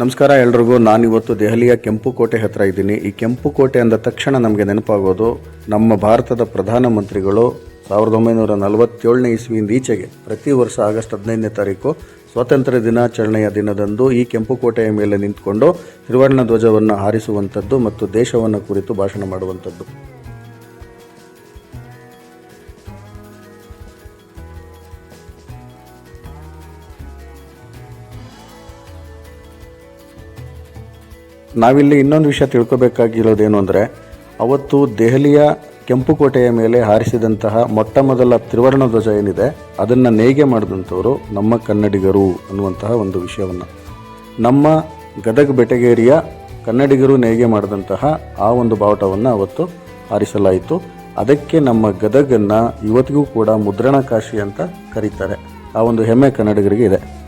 ನಮಸ್ಕಾರ ಎಲ್ರಿಗೂ. ನಾನಿವತ್ತು ದೆಹಲಿಯ ಕೆಂಪು ಕೋಟೆ ಹತ್ರ ಇದ್ದೀನಿ. ಈ ಕೆಂಪು ಕೋಟೆ ಅಂದ ತಕ್ಷಣ ನಮಗೆ ನೆನಪಾಗೋದು ನಮ್ಮ ಭಾರತದ ಪ್ರಧಾನಮಂತ್ರಿಗಳು ಸಾವಿರದ ಒಂಬೈನೂರ ನಲವತ್ತೇಳನೇ ಇಸ್ವಿಯಿಂದ ಈಚೆಗೆ ಪ್ರತಿ ವರ್ಷ ಆಗಸ್ಟ್ ಹದಿನೈದನೇ ತಾರೀಕು ಸ್ವಾತಂತ್ರ್ಯ ದಿನಾಚರಣೆಯ ದಿನದಂದು ಈ ಕೆಂಪು ಕೋಟೆಯ ಮೇಲೆ ನಿಂತ್ಕೊಂಡು ತ್ರಿವರ್ಣ ಧ್ವಜವನ್ನು ಹಾರಿಸುವಂಥದ್ದು ಮತ್ತು ದೇಶವನ್ನು ಕುರಿತು ಭಾಷಣ ಮಾಡುವಂಥದ್ದು. ನಾವಿಲ್ಲಿ ಇನ್ನೊಂದು ವಿಷಯ ತಿಳ್ಕೋಬೇಕಾಗಿರೋದೇನು ಅಂದರೆ, ಅವತ್ತು ದೆಹಲಿಯ ಕೆಂಪು ಕೋಟೆಯ ಮೇಲೆ ಹಾರಿಸಿದಂತಹ ಮೊಟ್ಟ ಮೊದಲ ತ್ರಿವರ್ಣ ಧ್ವಜ ಏನಿದೆ, ಅದನ್ನು ನೇಯ್ಗೆ ಮಾಡಿದಂಥವರು ನಮ್ಮ ಕನ್ನಡಿಗರು ಅನ್ನುವಂತಹ ಒಂದು ವಿಷಯವನ್ನು. ನಮ್ಮ ಗದಗ ಬೆಟಗೇರಿಯ ಕನ್ನಡಿಗರು ನೇಯ್ಗೆ ಮಾಡಿದಂತಹ ಆ ಒಂದು ಬಾವುಟವನ್ನು ಅವತ್ತು ಹಾರಿಸಲಾಯಿತು. ಅದಕ್ಕೆ ನಮ್ಮ ಗದಗನ್ನು ಇವತ್ತಿಗೂ ಕೂಡ ಮುದ್ರಣ ಕಾಶಿ ಅಂತ ಕರೀತಾರೆ. ಆ ಒಂದು ಹೆಮ್ಮೆ ಕನ್ನಡಿಗರಿಗೆ ಇದೆ.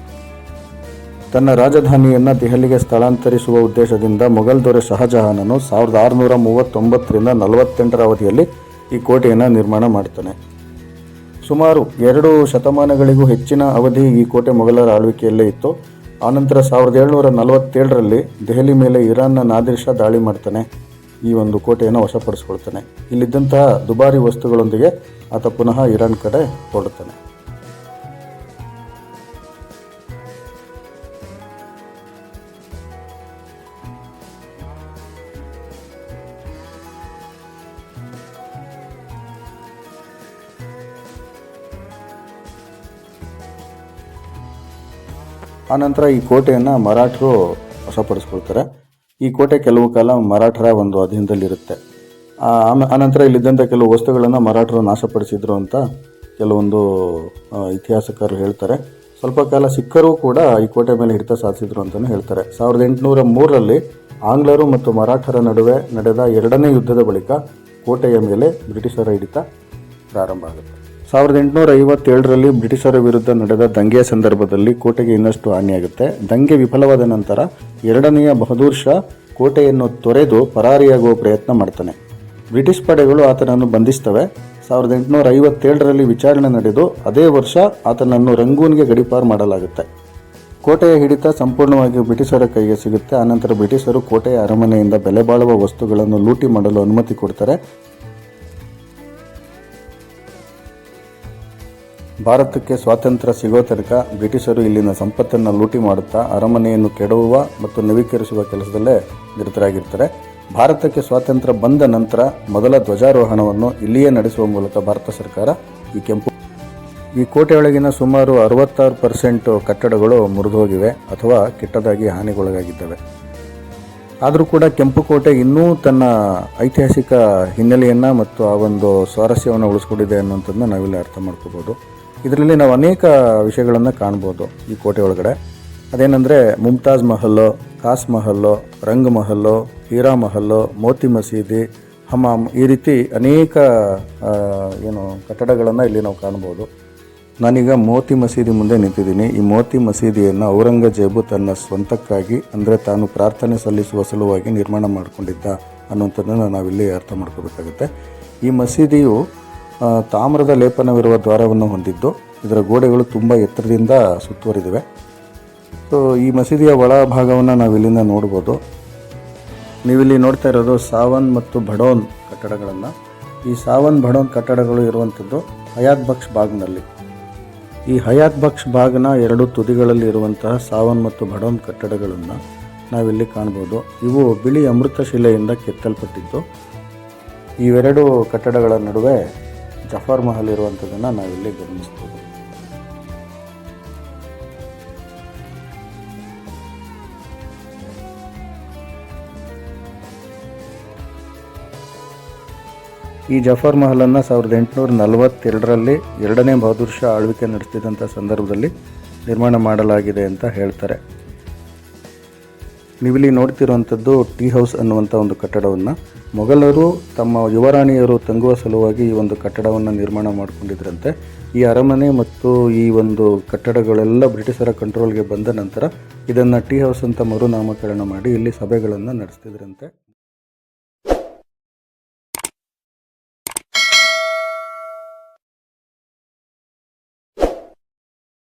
ತನ್ನ ರಾಜಧಾನಿಯನ್ನು ದೆಹಲಿಗೆ ಸ್ಥಳಾಂತರಿಸುವ ಉದ್ದೇಶದಿಂದ ಮೊಘಲ್ ದೊರೆ ಶಹಜಹಾನನು ಸಾವಿರದ ಆರುನೂರ ಮೂವತ್ತೊಂಬತ್ತರಿಂದ ನಲವತ್ತೆಂಟರ ಅವಧಿಯಲ್ಲಿ ಈ ಕೋಟೆಯನ್ನು ನಿರ್ಮಾಣ ಮಾಡ್ತಾನೆ. ಸುಮಾರು ಎರಡು ಶತಮಾನಗಳಿಗೂ ಹೆಚ್ಚಿನ ಅವಧಿ ಈ ಕೋಟೆ ಮೊಘಲರ ಆಳ್ವಿಕೆಯಲ್ಲೇ ಇತ್ತು. ಆನಂತರ ಸಾವಿರದ ಏಳ್ನೂರ ನಲವತ್ತೇಳರಲ್ಲಿ ದೆಹಲಿ ಮೇಲೆ ಇರಾನ್ನ ನಾದಿರ್ ಶಾ ದಾಳಿ ಮಾಡ್ತಾನೆ. ಈ ಒಂದು ಕೋಟೆಯನ್ನು ವಶಪಡಿಸ್ಕೊಳ್ತಾನೆ. ಇಲ್ಲಿದ್ದಂತಹ ದುಬಾರಿ ವಸ್ತುಗಳೊಂದಿಗೆ ಆತ ಪುನಃ ಇರಾನ್ ಕಡೆ ಹೊರಡ್ತಾನೆ. ಆನಂತರ ಈ ಕೋಟೆಯನ್ನು ಮರಾಠರು ವಶಪಡಿಸ್ಕೊಳ್ತಾರೆ. ಈ ಕೋಟೆ ಕೆಲವು ಕಾಲ ಮರಾಠರ ಒಂದು ಅಧೀನದಲ್ಲಿರುತ್ತೆ. ಆನಂತರ ಇಲ್ಲಿದ್ದಂಥ ಕೆಲವು ವಸ್ತುಗಳನ್ನು ಮರಾಠರು ನಾಶಪಡಿಸಿದ್ರು ಅಂತ ಕೆಲವೊಂದು ಇತಿಹಾಸಕಾರರು ಹೇಳ್ತಾರೆ. ಸ್ವಲ್ಪ ಕಾಲ ಸಿಖ್ಖರು ಕೂಡ ಈ ಕೋಟೆ ಮೇಲೆ ಹಿಡಿತ ಸಾಧಿಸಿದ್ರು ಅಂತಲೇ ಹೇಳ್ತಾರೆ. ಸಾವಿರದ ಎಂಟುನೂರ ಮೂರರಲ್ಲಿ ಆಂಗ್ಲರು ಮತ್ತು ಮರಾಠರ ನಡುವೆ ನಡೆದ ಎರಡನೇ ಯುದ್ಧದ ಬಳಿಕ ಕೋಟೆಯ ಮೇಲೆ ಬ್ರಿಟಿಷರ ಹಿಡಿತ ಪ್ರಾರಂಭ ಆಗುತ್ತೆ. ಸಾವಿರದ ಎಂಟುನೂರ ಐವತ್ತೇಳರಲ್ಲಿ ಬ್ರಿಟಿಷರ ವಿರುದ್ಧ ನಡೆದ ದಂಗೆಯ ಸಂದರ್ಭದಲ್ಲಿ ಕೋಟೆಗೆ ಇನ್ನಷ್ಟು ಹಾನಿಯಾಗುತ್ತೆ. ದಂಗೆ ವಿಫಲವಾದ ನಂತರ ಎರಡನೆಯ ಬಹದ್ದೂರ್ ಶಾ ಕೋಟೆಯನ್ನು ತೊರೆದು ಪರಾರಿಯಾಗುವ ಪ್ರಯತ್ನ ಮಾಡ್ತಾನೆ. ಬ್ರಿಟಿಷ್ ಪಡೆಗಳು ಆತನನ್ನು ಬಂಧಿಸ್ತವೆ ಸಾವಿರದ ಎಂಟುನೂರ ಐವತ್ತೇಳರಲ್ಲಿ ವಿಚಾರಣೆ ನಡೆದು ಅದೇ ವರ್ಷ ಆತನನ್ನು ರಂಗೂನ್ಗೆ ಗಡಿಪಾರು ಮಾಡಲಾಗುತ್ತೆ. ಕೋಟೆಯ ಹಿಡಿತ ಸಂಪೂರ್ಣವಾಗಿ ಬ್ರಿಟಿಷರ ಕೈಗೆ ಸಿಗುತ್ತೆ. ಆನಂತರ ಬ್ರಿಟಿಷರು ಕೋಟೆಯ ಅರಮನೆಯಿಂದ ಬೆಲೆ ಬಾಳುವ ವಸ್ತುಗಳನ್ನು ಲೂಟಿ ಮಾಡಲು ಅನುಮತಿ ಕೊಡ್ತಾರೆ. ಭಾರತಕ್ಕೆ ಸ್ವಾತಂತ್ರ್ಯ ಸಿಗೋ ತನಕ ಬ್ರಿಟಿಷರು ಇಲ್ಲಿನ ಸಂಪತ್ತನ್ನು ಲೂಟಿ ಮಾಡುತ್ತಾ ಅರಮನೆಯನ್ನು ಕೆಡವುವ ಮತ್ತು ನವೀಕರಿಸುವ ಕೆಲಸದಲ್ಲೇ ನಿರತರಾಗಿರ್ತಾರೆ. ಭಾರತಕ್ಕೆ ಸ್ವಾತಂತ್ರ್ಯ ಬಂದ ನಂತರ ಮೊದಲ ಧ್ವಜಾರೋಹಣವನ್ನು ಇಲ್ಲಿಯೇ ನಡೆಸುವ ಮೂಲಕ ಭಾರತ ಸರ್ಕಾರ ಈ ಕೆಂಪು ಈ ಕೋಟೆಯೊಳಗಿನ ಸುಮಾರು ಅರವತ್ತಾರು ಪರ್ಸೆಂಟ್ ಕಟ್ಟಡಗಳು ಮುರಿದೋಗಿವೆ ಅಥವಾ ಕೆಟ್ಟದಾಗಿ ಹಾನಿಗೊಳಗಾಗಿದ್ದವೆ. ಆದರೂ ಕೂಡ ಕೆಂಪು ಕೋಟೆ ಇನ್ನೂ ತನ್ನ ಐತಿಹಾಸಿಕ ಹಿನ್ನೆಲೆಯನ್ನು ಮತ್ತು ಆ ಒಂದು ಸ್ವಾರಸ್ಯವನ್ನು ಉಳಿಸ್ಕೊಂಡಿದೆ ಅನ್ನೋಂಥದ್ದನ್ನ ನಾವಿಲ್ಲಿ ಅರ್ಥ ಮಾಡ್ಕೋಬೋದು. ಇದರಲ್ಲಿ ನಾವು ಅನೇಕ ವಿಷಯಗಳನ್ನು ಕಾಣ್ಬೋದು ಈ ಕೋಟೆ ಒಳಗಡೆ. ಅದೇನೆಂದರೆ ಮುಮ್ತಾಜ್ ಮಹಲ್ಲು ಕಾಸ್ ಮಹಲ್ಲು ರಂಗ್ ಮಹಲ್ಲು ಹೀರಾ ಮಹಲ್ಲು, ಮೋತಿ ಮಸೀದಿ, ಹಮಾಮ್ ಈ ರೀತಿ ಅನೇಕ ಏನು ಕಟ್ಟಡಗಳನ್ನು ಇಲ್ಲಿ ನಾವು ಕಾಣ್ಬೋದು. ನಾನೀಗ ಮೋತಿ ಮಸೀದಿ ಮುಂದೆ ನಿಂತಿದ್ದೀನಿ. ಈ ಮೋತಿ ಮಸೀದಿಯನ್ನು ಔರಂಗಜೇಬು ತನ್ನ ಸ್ವಂತಕ್ಕಾಗಿ, ಅಂದರೆ ತಾನು ಪ್ರಾರ್ಥನೆ ಸಲ್ಲಿಸುವ ಸಲುವಾಗಿ ನಿರ್ಮಾಣ ಮಾಡಿಕೊಂಡಿದ್ದ ಅನ್ನುವಂಥದ್ದನ್ನು ನಾವಿಲ್ಲಿ ಅರ್ಥ ಮಾಡ್ಕೋಬೇಕಾಗುತ್ತೆ. ಈ ಮಸೀದಿಯು ತಾಮ್ರದ ಲೇಪನವಿರುವ ದ್ವಾರವನ್ನು ಹೊಂದಿದ್ದು ಇದರ ಗೋಡೆಗಳು ತುಂಬ ಎತ್ತರದಿಂದ ಸುತ್ತುವರಿದಿವೆ. ಸೊ ಈ ಮಸೀದಿಯ ಒಳಭಾಗವನ್ನು ನಾವು ಇಲ್ಲಿಂದ ನೋಡ್ಬೋದು. ನೀವಿಲ್ಲಿ ನೋಡ್ತಾ ಇರೋದು ಸಾವನ್ ಮತ್ತು ಭಡೋನ್ ಕಟ್ಟಡಗಳನ್ನು. ಈ ಸಾವನ್ ಭಡೋನ್ ಕಟ್ಟಡಗಳು ಇರುವಂಥದ್ದು ಹಯಾತ್ ಬಕ್ಷ್ ಭಾಗ್ನಲ್ಲಿ ಈ ಹಯಾತ್ ಬಕ್ಷ್ ಬಾಗ್ನ ಎರಡು ತುದಿಗಳಲ್ಲಿ ಇರುವಂತಹ ಸಾವನ್ ಮತ್ತು ಭಡೋನ್ ಕಟ್ಟಡಗಳನ್ನು ನಾವಿಲ್ಲಿ ಕಾಣ್ಬೋದು. ಇವು ಬಿಳಿ ಅಮೃತ ಶಿಲೆಯಿಂದ ಕೆತ್ತಲ್ಪಟ್ಟಿದ್ದು. ಇವೆರಡು ಕಟ್ಟಡಗಳ ನಡುವೆ ಜಫರ್ ಮಹಲ್ ಇರುವಂಥದ್ದನ್ನು ನಾವಿಲ್ಲಿ ಗಮನಿಸ್ತೀವಿ ಈ ಜಫರ್ ಮಹಲನ್ನು ಸಾವಿರದ ಎಂಟುನೂರ ನಲವತ್ತೆರಡರಲ್ಲಿ ಎರಡನೇ ಬಹದ್ದೂರ್ ಶಾ ಆಳ್ವಿಕೆ ನಡೆಸ್ತಿದ್ದಂಥ ಸಂದರ್ಭದಲ್ಲಿ ನಿರ್ಮಾಣ ಮಾಡಲಾಗಿದೆ ಅಂತ ಹೇಳ್ತಾರೆ. ನೀವಿಲ್ಲಿ ನೋಡ್ತಿರುವಂಥದ್ದು ಟೀ ಹೌಸ್ ಅನ್ನುವಂಥ ಒಂದು ಕಟ್ಟಡವನ್ನು. ಮೊಘಲರು ತಮ್ಮ ಯುವರಾಣಿಯರು ತಂಗುವ ಸಲುವಾಗಿ ಈ ಒಂದು ಕಟ್ಟಡವನ್ನು ನಿರ್ಮಾಣ ಮಾಡಿಕೊಂಡಿದ್ರಂತೆ. ಈ ಅರಮನೆ ಮತ್ತು ಈ ಒಂದು ಕಟ್ಟಡಗಳೆಲ್ಲ ಬ್ರಿಟಿಷರ ಕಂಟ್ರೋಲ್ಗೆ ಬಂದ ನಂತರ ಇದನ್ನು ಟೀ ಹೌಸ್ ಅಂತ ಮರುನಾಮಕರಣ ಮಾಡಿ ಇಲ್ಲಿ ಸಭೆಗಳನ್ನು ನಡೆಸ್ತಿದ್ರಂತೆ.